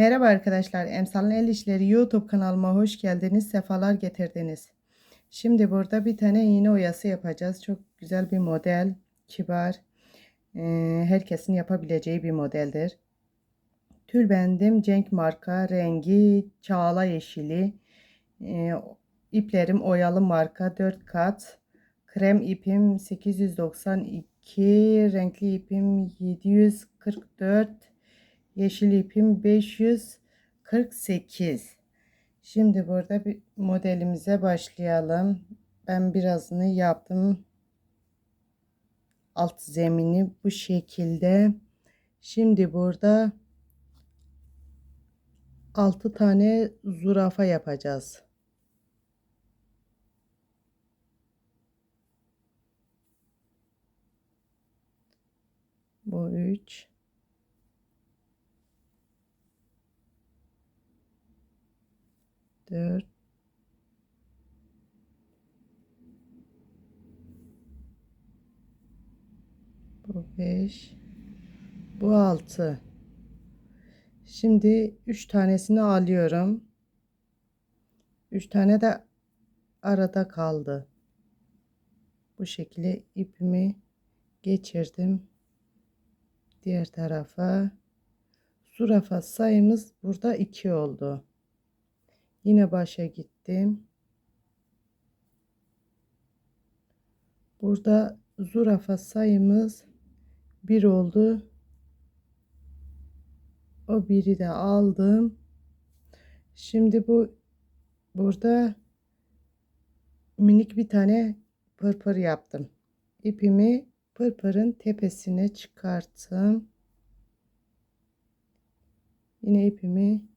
Merhaba arkadaşlar, Emsal'ın El İşleri YouTube kanalıma hoş geldiniz, sefalar getirdiniz. Şimdi burada bir tane iğne oyası yapacağız. Çok güzel bir model, kibar, e, herkesin yapabileceği bir modeldir. Tülbendim Cenk marka, rengi çağla yeşili, e, iplerim oyalı marka 4 kat, krem ipim 892, renkli ipim 744, Yeşil ipim 548. Şimdi burada bir modelimize başlayalım. Ben birazını yaptım. Alt zemini bu şekilde. Şimdi burada 6 tane zürafa yapacağız. Bu 3 4 Bu 5 Bu 6 Şimdi 3 tanesini alıyorum. 3 tane de arada kaldı. Bu şekilde ipimi geçirdim. Diğer tarafa. Zürafa sayımız burada 2 oldu. Yine başa gittim. Burada zürafa sayımız 1 oldu. O biri de aldım. Şimdi bu burada minik bir tane pırpır yaptım. İpimi pırpırın tepesine çıkarttım. Yine ipimi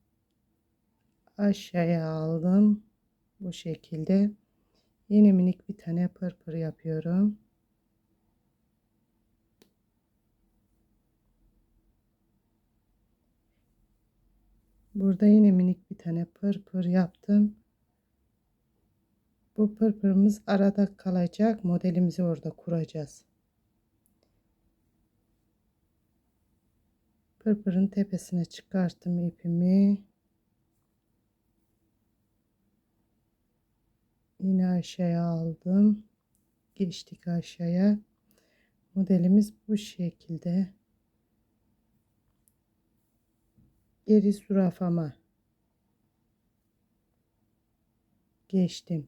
aşağıya aldım. Bu şekilde. Yine minik bir tane pırpır yapıyorum. Burada yine minik bir tane pırpır yaptım. Bu pırpırımız arada kalacak. Modelimizi orada kuracağız. Pırpırın tepesine çıkarttım ipimi. Yine aşağıya aldım. Geçtik aşağıya. Modelimiz bu şekilde. Geri zürafama geçtim.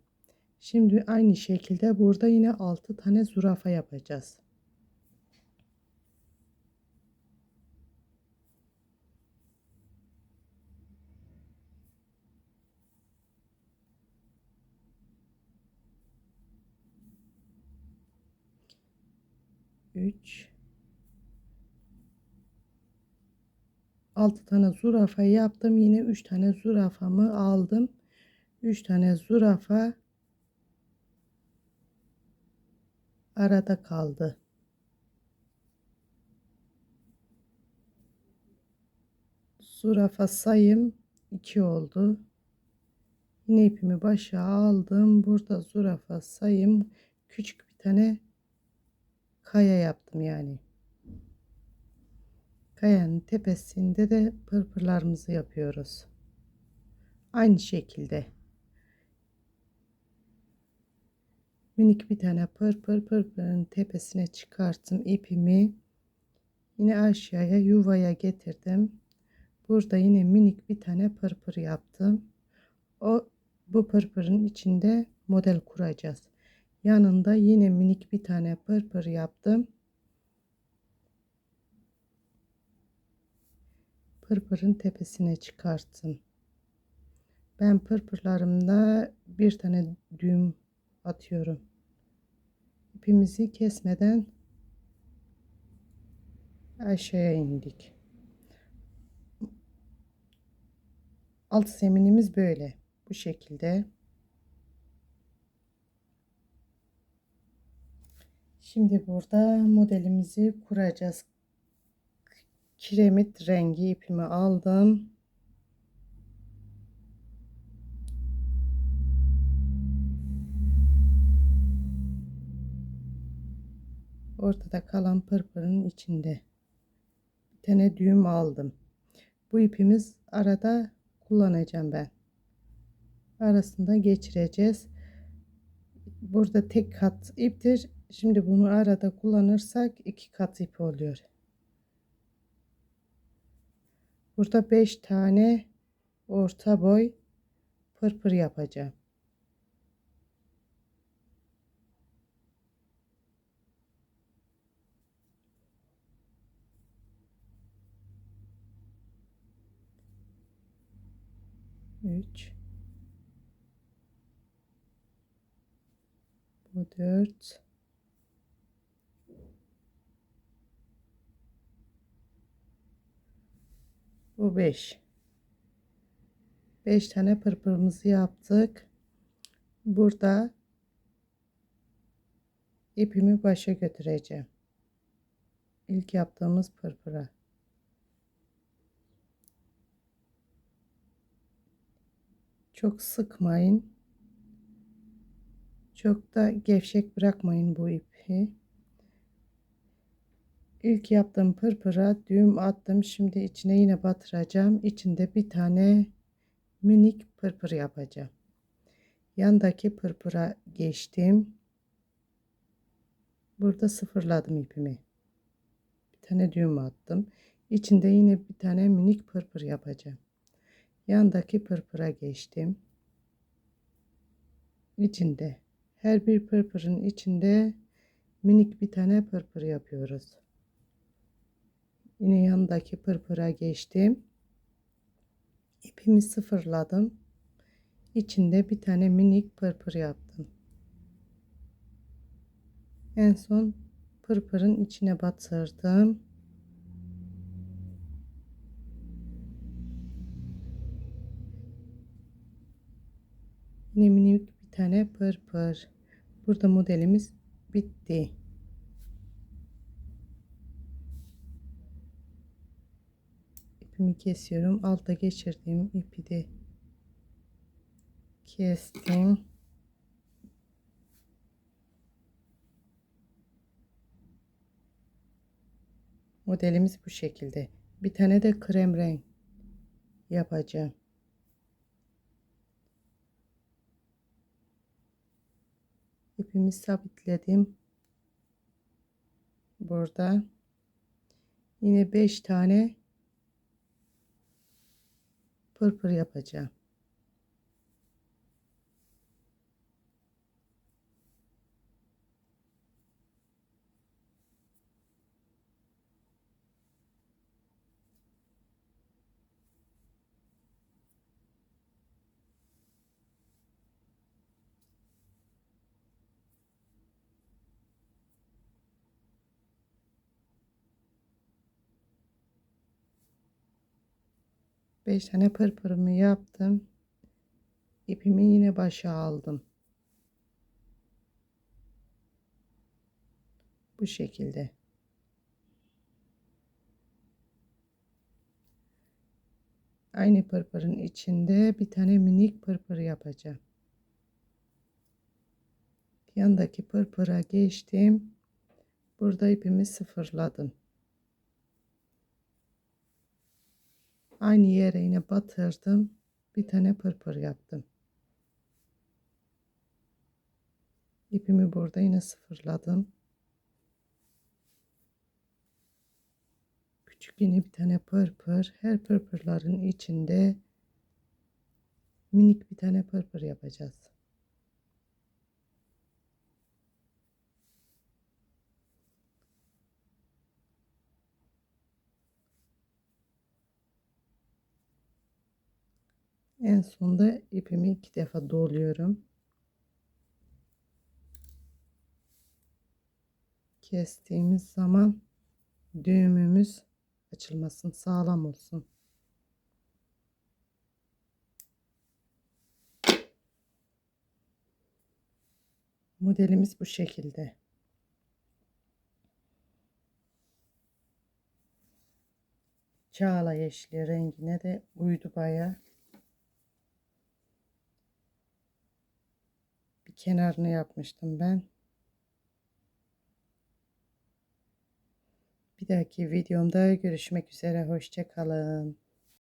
Şimdi aynı şekilde burada yine 6 tane zürafa yapacağız. Üç. Altı tane zürafa yaptım. Yine üç tane zürafamı aldım. Üç tane zürafa arada kaldı. Zürafa sayım 2 oldu. Yine ipimi başa aldım. Burada zürafa sayım küçük bir tane kaya yaptım yani. Kayanın tepesinde de pırpırlarımızı yapıyoruz. Aynı şekilde. Minik bir tane pırpır pırpırın tepesine çıkarttım ipimi. Yine aşağıya yuvaya getirdim. Burada yine minik bir tane pırpır yaptım. O bu pırpırın içinde model kuracağız. Yanında yine minik bir tane pırpır yaptım. Pırpırın tepesine çıkarttım. Ben pırpırlarımda bir tane düğüm atıyorum. İpimizi kesmeden aşağıya indik. Alt zeminimiz böyle. Bu şekilde. Şimdi burada modelimizi kuracağız. Kiremit rengi ipimi aldım. ortada kalan pırpırın içinde bir tane düğüm aldım. Bu ipimiz arada kullanacağım ben. Arasında geçireceğiz. Burada tek kat iptir. Şimdi bunu arada kullanırsak iki kat ip oluyor. Burada 5 tane orta boy pırpır yapacağım. Üç. Bu dört. Bu 5. 5 tane pırpırımızı yaptık. Burada ipimi başa götüreceğim. İlk yaptığımız pırpıra. Çok sıkmayın. Çok da gevşek bırakmayın bu ipi. İlk yaptığım pırpıra düğüm attım. Şimdi içine yine batıracağım. İçinde bir tane minik pırpır yapacağım. Yandaki pırpıra geçtim. Burada sıfırladım ipimi. Bir tane düğüm attım. İçinde yine bir tane minik pırpır yapacağım. Yandaki pırpıra geçtim. İçinde her bir pırpırın içinde minik bir tane pırpır yapıyoruz. Yine yanındaki pırpıra geçtim. İpimi sıfırladım. İçinde bir tane minik pırpır yaptım. En son pırpırın içine batırdım. Yine minik bir tane pırpır. Burada modelimiz bitti. İpimi kesiyorum. Alta geçirdiğim ipi de kestim. Modelimiz bu şekilde. Bir tane de krem renk yapacağım. İpimi sabitledim. Burada yine 5 tane pırpır yapacağım. Beş tane pırpırımı yaptım. İpimi yine başa aldım. Bu şekilde. Aynı pırpırın içinde bir tane minik pırpır yapacağım. Yandaki pırpıra geçtim. Burada ipimi sıfırladım. Aynı yere yine batırdım. Bir tane pırpır yaptım. İpimi burada yine sıfırladım. Küçük yine bir tane pırpır. Her pırpırların içinde minik bir tane pırpır yapacağız. En sonda ipimi iki defa doluyorum. Kestiğimiz zaman düğümümüz açılmasın, sağlam olsun. Modelimiz bu şekilde. Çağla yeşili rengine de uydu bayağı. Kenarını yapmıştım ben. Bir dahaki videomda görüşmek üzere. Hoşçakalın.